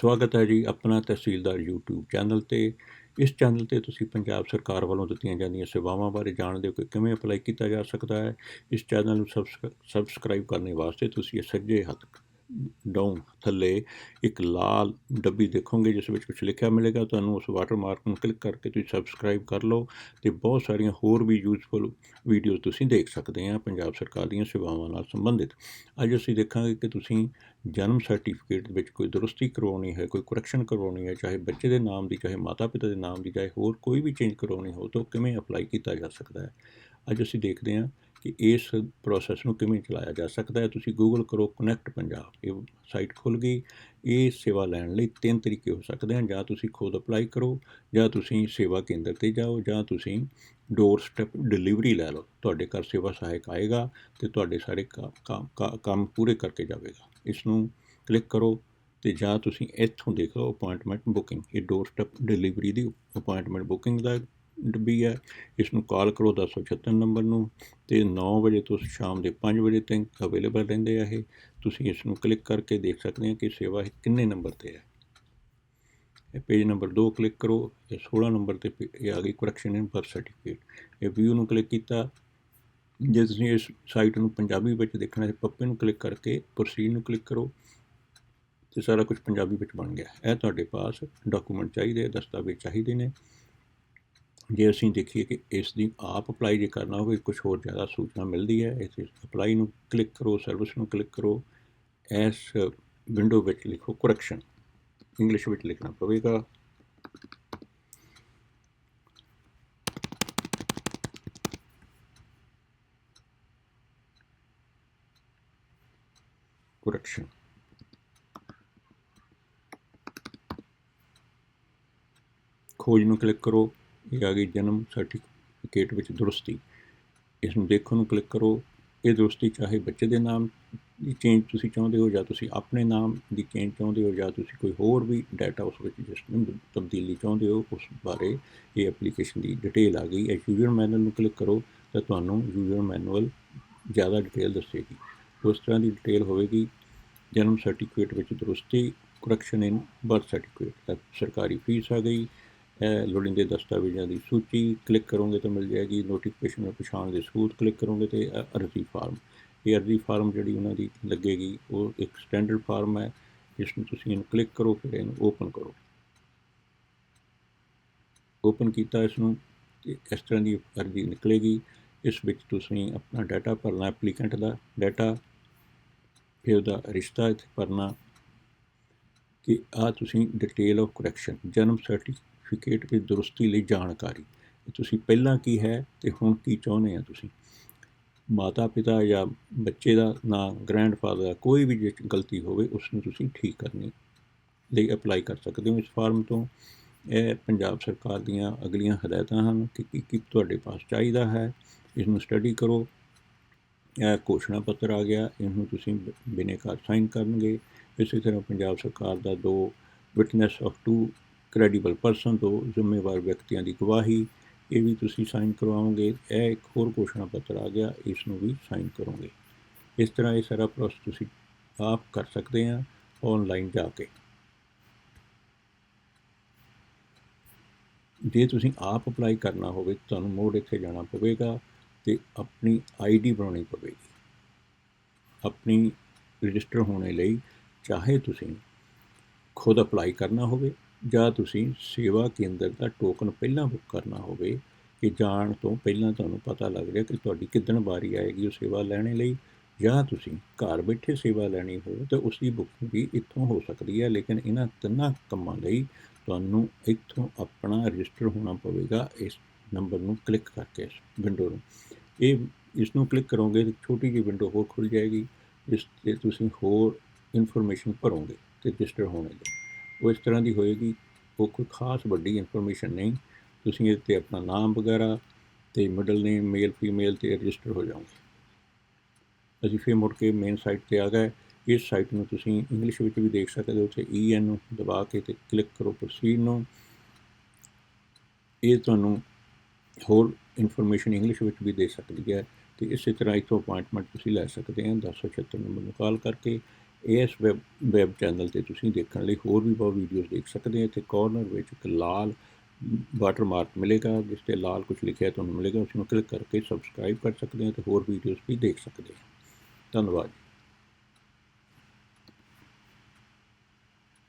ਸਵਾਗਤ ਹੈ ਜੀ ਆਪਣਾ ਤਹਿਸੀਲਦਾਰ YouTube ਚੈਨਲ ਤੇ। ਇਸ ਚੈਨਲ ਤੇ ਤੁਸੀਂ ਪੰਜਾਬ ਸਰਕਾਰ ਵੱਲੋਂ ਦਿੱਤੀਆਂ ਜਾਂਦੀਆਂ ਸੇਵਾਵਾਂ ਬਾਰੇ ਜਾਣਦੇ ਹੋ ਕਿ ਕਿਵੇਂ ਅਪਲਾਈ ਕੀਤਾ ਜਾ ਸਕਦਾ ਹੈ। ਇਸ ਚੈਨਲ ਨੂੰ ਸਬਸਕ੍ਰਾ- ਸਬਸਕ੍ਰਾਈਬ ਕਰਨ ਵਾਸਤੇ ਤੁਸੀਂ ਇਹ ਸੱਜੇ ਹੱਥ ਡਾਊਨ ਥੱਲੇ ਇੱਕ ਲਾਲ ਡੱਬੀ ਦੇਖੋਗੇ, ਜਿਸ ਵਿੱਚ ਕੁਝ ਲਿਖਿਆ ਮਿਲੇਗਾ। ਤੁਹਾਨੂੰ ਉਸ ਵਾਟਰਮਾਰਕ ਨੂੰ ਕਲਿੱਕ ਕਰਕੇ ਤੁਸੀਂ ਸਬਸਕ੍ਰਾਈਬ ਕਰ ਲਓ ਤੇ ਬਹੁਤ ਸਾਰੀਆਂ ਹੋਰ ਵੀ ਯੂਜ਼ਫੁਲ ਵੀਡੀਓਜ਼ ਤੁਸੀਂ ਦੇਖ ਸਕਦੇ ਆ ਪੰਜਾਬ ਸਰਕਾਰ ਦੀਆਂ ਸੇਵਾਵਾਂ ਨਾਲ ਸੰਬੰਧਿਤ। ਅੱਜ ਅਸੀਂ ਦੇਖਾਂਗੇ ਕਿ ਤੁਸੀਂ ਜਨਮ ਸਰਟੀਫਿਕੇਟ ਵਿੱਚ ਕੋਈ ਦਰੁਸਤੀ ਕਰਵਾਉਣੀ ਹੈ, ਕੋਈ ਕਰੈਕਸ਼ਨ ਕਰਵਾਉਣੀ ਹੈ, ਚਾਹੇ ਬੱਚੇ ਦੇ ਨਾਮ ਦੀ, ਚਾਹੇ ਮਾਤਾ ਪਿਤਾ ਦੇ ਨਾਮ ਦੀ, ਚਾਹੇ ਹੋਰ ਕੋਈ ਵੀ ਚੇਂਜ ਕਰਵਾਉਣੀ ਹੋ ਤਾਂ ਉਹ ਕਿਵੇਂ ਅਪਲਾਈ ਕੀਤਾ ਜਾ ਸਕਦਾ ਹੈ। ਅੱਜ ਅਸੀਂ ਦੇਖਦੇ ਹਾਂ ਕਿ ਇਸ ਪ੍ਰੋਸੈਸ ਨੂੰ ਕਿਵੇਂ ਚਲਾਇਆ ਜਾ ਸਕਦਾ ਹੈ? ਤੁਸੀਂ ਗੂਗਲ ਕਰੋ ਕਨੈਕਟ ਪੰਜਾਬ। ਇਹ ਸਾਈਟ ਖੁੱਲ ਗਈ। ਇਹ ਸੇਵਾ ਲੈਣ ਲਈ ਤਿੰਨ ਤਰੀਕੇ ਹੋ ਸਕਦੇ ਹਨ। ਜਾਂ ਤੁਸੀਂ ਖੁਦ ਅਪਲਾਈ ਕਰੋ, ਜਾਂ ਤੁਸੀਂ ਸੇਵਾ ਕੇਂਦਰ ਤੇ ਜਾਓ, ਜਾਂ ਤੁਸੀਂ ਡੋਰ ਸਟੈਪ ਡਿਲੀਵਰੀ ਲੈ ਲਓ। ਤੁਹਾਡੇ ਘਰ ਸੇਵਾ ਸਹਾਇਕ ਆਏਗਾ ਤੇ ਤੁਹਾਡੇ ਸਾਰੇ ਕਾ- ਕਾ- ਕੰਮ ਪੂਰੇ ਕਰਕੇ ਜਾਵੇਗਾ। ਇਸ ਨੂੰ ਕਲਿੱਕ ਕਰੋ ਤੇ ਜਾਂ ਤੁਸੀਂ ਇੱਥੋਂ ਦੇਖ ਲਓ ਅਪਾਇੰਟਮੈਂਟ ਬੁਕਿੰਗ ਇਹ ਡੋਰ ਸਟੈਪ ਡਿਲੀਵਰੀ ਦੀ ਅਪਾਇੰਟਮੈਂਟ ਬੁਕਿੰਗ ਦਾ ਡੱਬੀ ਹੈ। ਇਸ ਨੂੰ ਕਾਲ ਕਰੋ 1076 ਨੰਬਰ ਨੂੰ ਤੇ 9 ਵਜੇ ਤੋਂ ਸ਼ਾਮ ਦੇ 5 ਵਜੇ ਤੱਕ ਅਵੇਲੇਬਲ ਰਹਿੰਦੇ ਆ ਇਹ। ਤੁਸੀਂ ਇਸ ਨੂੰ ਕਲਿੱਕ ਕਰਕੇ ਦੇਖ ਸਕਦੇ ਹੋ ਕਿ ਸੇਵਾ ਇਹ ਕਿੰਨੇ ਨੰਬਰ ਤੇ ਹੈ। ਇਹ ਪੇਜ ਨੰਬਰ 2 ਕਲਿੱਕ ਕਰੋ, ਇਹ 16 ਨੰਬਰ ਤੇ ਪੇ- ਇਹ ਆ ਗਈ ਕਰੈਕਸ਼ਨ ਇਨ ਬਰਥ ਸਰਟੀਫਿਕੇਟ ਇਹ ਵਿਊ ਨੂੰ ਕਲਿੱਕ ਕੀਤਾ। ਜੇ ਤੁਸੀਂ ਇਸ ਸਾਈਟ ਨੂੰ ਪੰਜਾਬੀ ਵਿੱਚ ਦੇਖਣਾ ਹੈ, ਪੱਪੇ ਨੂੰ ਕਲਿੱਕ ਕਰਕੇ ਪ੍ਰੋਸੀਡ ਨੂੰ ਕਲਿੱਕ ਕਰੋ ਤੇ ਸਾਰਾ ਕੁਝ ਪੰਜਾਬੀ ਵਿੱਚ ਬਣ ਗਿਆ। ਇਹ ਤੁਹਾਡੇ ਪਾਸ ਡਾਕੂਮੈਂਟ ਚਾਹੀਦੇ ਦਸਤਾਵੇਜ਼ ਚਾਹੀਦੇ ਨੇ। ਜੇ ਅਸੀਂ ਦੇਖੀਏ ਕਿ ਇਸ ਦੀ ਆਪ ਅਪਲਾਈ ਜੇ ਕਰਨਾ ਹੋਵੇ ਕੁਝ ਹੋਰ ਜ਼ਿਆਦਾ ਸੂਚਨਾ ਮਿਲਦੀ ਹੈ, ਇਸ ਅਪਲਾਈ ਨੂੰ ਕਲਿੱਕ ਕਰੋ ਸਰਵਿਸ ਨੂੰ ਕਲਿੱਕ ਕਰੋ, ਇਸ ਵਿੰਡੋ ਵਿੱਚ ਲਿਖੋ ਕਰੈਕਸ਼ਨ ਇੰਗਲਿਸ਼ ਵਿੱਚ ਲਿਖਣਾ ਪਵੇਗਾ। ਕਰੈਕਸ਼ਨ ਖੋਜ ਨੂੰ ਕਲਿੱਕ ਕਰੋ। ਇਹ ਆ ਗਈ ਜਨਮ ਸਰਟੀਫਿਕੇਟ ਵਿੱਚ ਦਰੁਸਤੀ। ਇਸ ਨੂੰ ਦੇਖਣ ਨੂੰ ਕਲਿੱਕ ਕਰੋ। ਇਹ ਦਰੁਸਤੀ ਚਾਹੇ ਬੱਚੇ ਦੇ ਨਾਮ ਦੀ ਚੇਂਜ ਤੁਸੀਂ ਚਾਹੁੰਦੇ ਹੋ ਜਾਂ ਤੁਸੀਂ ਆਪਣੇ ਨਾਮ ਦੀ ਚੇਂਜ ਚਾਹੁੰਦੇ ਹੋ ਜਾਂ ਤੁਸੀਂ ਕੋਈ ਹੋਰ ਵੀ ਡਾਟਾ ਉਸ ਵਿੱਚ ਜਿਸ ਤਬਦੀਲੀ ਚਾਹੁੰਦੇ ਹੋ, ਉਸ ਬਾਰੇ ਇਹ ਐਪਲੀਕੇਸ਼ਨ ਦੀ ਡਿਟੇਲ ਆ ਗਈ। ਹੈ ਯੂਜ਼ਰ ਮੈਨੂਅਲ ਨੂੰ ਕਲਿੱਕ ਕਰੋ ਤਾਂ ਤੁਹਾਨੂੰ ਯੂਜ਼ਰ ਮੈਨੂਅਲ ਜ਼ਿਆਦਾ ਡਿਟੇਲ ਦੱਸੇਗੀ। ਉਸ ਤਰ੍ਹਾਂ ਦੀ ਡਿਟੇਲ ਹੋਵੇਗੀ। ਜਨਮ ਸਰਟੀਫਿਕੇਟ ਵਿੱਚ ਦਰੁਸਤੀ ਕਰੈਕਸ਼ਨ ਇਨ ਬਰਥ ਸਰਟੀਫਿਕੇਟ ਸਰਕਾਰੀ ਫੀਸ ਆ ਗਈ। ਲੋੜੀਂਦੇ ਦਸਤਾਵੇਜ਼ਾਂ ਦੀ ਸੂਚੀ ਕਲਿੱਕ ਕਰੋਗੇ ਤਾਂ ਮਿਲ ਜਾਏਗੀ ਨੋਟੀਫਿਕੇਸ਼ਨ ਵਿੱਚ ਪਛਾਣ ਦੇ ਸਬੂਤ ਕਲਿੱਕ ਕਰੋਗੇ ਤੇ ਅਰਜ਼ੀ ਫਾਰਮ ਇਹ ਅਰਜ਼ੀ ਫਾਰਮ ਜਿਹੜੀ ਉਹਨਾਂ ਦੀ ਲੱਗੇਗੀ, ਉਹ ਇੱਕ ਸਟੈਂਡਰਡ ਫਾਰਮ ਹੈ, ਜਿਸ ਨੂੰ ਤੁਸੀਂ ਇਹਨੂੰ ਕਲਿੱਕ ਕਰੋ, ਫਿਰ ਇਹਨੂੰ ਓਪਨ ਕਰੋ। ਓਪਨ ਕੀਤਾ ਇਸ ਨੂੰ ਤੇ ਇਸ ਤਰ੍ਹਾਂ ਦੀ ਅਰਜ਼ੀ ਨਿਕਲੇਗੀ, ਇਸ ਵਿੱਚ ਤੁਸੀਂ ਆਪਣਾ ਡਾਟਾ ਭਰਨਾ ਐਪਲੀਕੈਂਟ ਦਾ ਡਾਟਾ ਫਿਰ ਉਹਦਾ ਰਿਸ਼ਤਾ ਇੱਥੇ ਭਰਨਾ, ਕਿ ਆ ਤੁਸੀਂ ਡਿਟੇਲ ਆਫ ਕਰੈਕਸ਼ਨ ਜਨਮ ਸਰਟੀਫਿਕੇਟ ਦੀ ਦਰੁਸਤੀ ਲਈ ਜਾਣਕਾਰੀ। ਤੁਸੀਂ ਪਹਿਲਾਂ ਕੀ ਹੈ ਤੇ ਹੁਣ ਕੀ ਚਾਹੁੰਦੇ ਆ ਤੁਸੀਂ? ਮਾਤਾ ਪਿਤਾ ਜਾਂ ਬੱਚੇ ਦਾ ਨਾਂ ਗ੍ਰੈਂਡਫਾਦਰ ਦਾ ਕੋਈ ਵੀ ਜੇ ਗਲਤੀ ਹੋਵੇ ਉਸ ਨੂੰ ਤੁਸੀਂ ਠੀਕ ਕਰਨੀ ਲਈ ਅਪਲਾਈ ਕਰ ਸਕਦੇ ਹੋ ਇਸ ਫਾਰਮ ਤੋਂ। ਇਹ ਪੰਜਾਬ ਸਰਕਾਰ ਦੀਆਂ ਅਗਲੀਆਂ ਹਦਾਇਤਾਂ ਹਨ ਕਿ ਕੀ ਕੀ ਤੁਹਾਡੇ ਪਾਸ ਚਾਹੀਦਾ ਹੈ ਇਸ ਨੂੰ ਸਟੱਡੀ ਕਰੋ। ਇਹ ਘੋਸ਼ਣਾ ਪੱਤਰ ਆ ਗਿਆ, ਇਹਨੂੰ ਤੁਸੀਂ ਬ- ਬਿਨੇਕਾਰ ਸਾਈਨ ਕਰਨਗੇ। ਇਸੇ ਤਰ੍ਹਾਂ ਪੰਜਾਬ ਸਰਕਾਰ ਦਾ ਦੋ witness of two credible person ਤੋਂ ਜ਼ਿੰਮੇਵਾਰ ਵਿਅਕਤੀਆਂ ਦੀ ਗਵਾਹੀ, ਇਹ ਵੀ ਤੁਸੀਂ ਸਾਈਨ ਕਰਵਾਓਗੇ। ਇਹ ਇੱਕ ਹੋਰ ਘੋਸ਼ਣਾ ਪੱਤਰ ਆ ਗਿਆ, ਇਸ ਨੂੰ ਵੀ ਸਾਈਨ ਕਰੋਗੇ। ਇਸ ਤਰ੍ਹਾਂ ਇਹ ਸਾਰਾ ਪ੍ਰੋਸੈਸ ਤੁਸੀਂ ਆਪ ਕਰ ਸਕਦੇ ਆ ਆਨਲਾਈਨ ਜਾ ਕੇ। ਜੇ ਤੁਸੀਂ ਆਪ ਅਪਲਾਈ ਕਰਨਾ ਹੋਵੇ, ਤੁਹਾਨੂੰ ਮੋੜ ਇੱਥੇ ਜਾਣਾ ਪਵੇਗਾ ਤੇ ਆਪਣੀ ਆਈਡੀ ਬਣਾਉਣੀ ਪਵੇਗੀ। ਆਪਣੀ ਰਜਿਸਟਰ ਹੋਣੇ ਲਈ ਚਾਹੇ ਤੁਸੀਂ ਖੁਦ ਅਪਲਾਈ ਕਰਨਾ ਹੋਵੇ ਜਾਂ ਤੁਸੀਂ ਸੇਵਾ ਕੇਂਦਰ ਦਾ ਟੋਕਨ ਪਹਿਲਾਂ ਬੁੱਕ ਕਰਨਾ ਹੋਵੇ ਕਿ ਜਾਣ ਤੋਂ ਪਹਿਲਾਂ ਤੁਹਾਨੂੰ ਪਤਾ ਲੱਗ ਰਿਹਾ ਕਿ ਤੁਹਾਡੀ ਕਿੱਦਣ ਵਾਰੀ ਆਏਗੀ ਉਹ ਸੇਵਾ ਲੈਣੇ ਲਈ, ਜਾਂ ਤੁਸੀਂ ਘਰ ਬੈਠੇ ਸੇਵਾ ਲੈਣੀ ਹੋਵੇ ਤਾਂ ਉਸ ਦੀ ਬੁਕਿੰਗ ਵੀ ਇੱਥੋਂ ਹੋ ਸਕਦੀ ਹੈ, ਲੇਕਿਨ ਇਹਨਾਂ ਤਿੰਨਾਂ ਕੰਮਾਂ ਲਈ ਤੁਹਾਨੂੰ ਇੱਥੋਂ ਆਪਣਾ ਰਜਿਸਟਰ ਹੋਣਾ ਪਵੇਗਾ ਇਸ ਨੰਬਰ ਨੂੰ ਕਲਿੱਕ ਕਰਕੇ, ਇਸ ਵਿੰਡੋ ਨੂੰ। ਇਹ ਇਸ ਨੂੰ ਕਲਿੱਕ ਕਰੋਗੇ ਤਾਂ ਛੋਟੀ ਜਿਹੀ ਵਿੰਡੋ ਹੋਰ ਖੁੱਲ ਜਾਏਗੀ, ਇਸ ਤੇ ਤੁਸੀਂ ਹੋਰ ਇਨਫੋਰਮੇਸ਼ਨ ਭਰੋਗੇ ਤੇ ਰਜਿਸਟਰ ਹੋਣੇ ਲਈ। ਉਹ ਇਸ ਤਰ੍ਹਾਂ ਦੀ ਹੋਏਗੀ। ਉਹ ਕੋਈ ਖਾਸ ਵੱਡੀ ਇਨਫੋਰਮੇਸ਼ਨ ਨਹੀਂ। ਤੁਸੀਂ ਇਹਦੇ ਤੇ ਆਪਣਾ ਨਾਮ ਵਗੈਰਾ ਤੇ ਮਿਡਲ ਨੇਮ ਮੇਲ ਫੀਮੇਲ ਤੇ ਰਜਿਸਟਰ ਹੋ ਜਾਓਗੇ। ਅਸੀਂ ਫਿਰ ਮੁੜ ਕੇ ਮੇਨ ਸਾਈਟ ਤੇ ਆ ਗਏ। ਇਸ ਸਾਈਟ ਨੂੰ ਤੁਸੀਂ ਇੰਗਲਿਸ਼ ਵਿੱਚ ਵੀ ਦੇਖ ਸਕਦੇ ਹੋ ਉੱਥੇ ਈ ਐਨ ਨੂੰ ਦਬਾ ਕੇ ਤੇ ਕਲਿੱਕ ਕਰੋ ਪ੍ਰੋਸੀਡ ਨੂੰ। ਇਹ ਤੁਹਾਨੂੰ ਹੋਰ ਇਨਫੋਰਮੇਸ਼ਨ ਇੰਗਲਿਸ਼ ਵਿੱਚ ਵੀ ਦੇ ਸਕਦੀ ਹੈ। ਤੇ ਇਸੇ ਤਰ੍ਹਾਂ ਇੱਥੋਂ ਅਪਾਇੰਟਮੈਂਟ ਤੁਸੀਂ ਲੈ ਸਕਦੇ ਹੋ। 1076 ਨੰਬਰ ਨੂੰ ਕਾਲ ਕਰਕੇ ਇਸ ਵੈਬ ਵੈਬ ਚੈਨਲ ਤੇ ਤੁਸੀਂ ਦੇਖਣ ਲਈ ਹੋਰ ਵੀ ਬਹੁਤ ਵੀਡੀਓਜ਼ ਦੇਖ ਸਕਦੇ ਹੋ। ਤੇ ਕਾਰਨਰ ਵਿੱਚ ਇੱਕ ਲਾਲ ਵਾਟਰ ਮਾਰਕ ਮਿਲੇਗਾ, ਜਿਸ ਤੇ ਲਾਲ ਕੁਝ ਲਿਖਿਆ ਤੁਹਾਨੂੰ ਮਿਲੇਗਾ। ਉਸ ਨੂੰ ਕਲਿੱਕ ਕਰਕੇ ਸਬਸਕ੍ਰਾਈਬ ਕਰ ਸਕਦੇ ਹੋ ਤੇ ਹੋਰ ਵੀਡੀਓਜ਼ ਵੀ ਦੇਖ ਸਕਦੇ ਹੋ। ਧੰਨਵਾਦ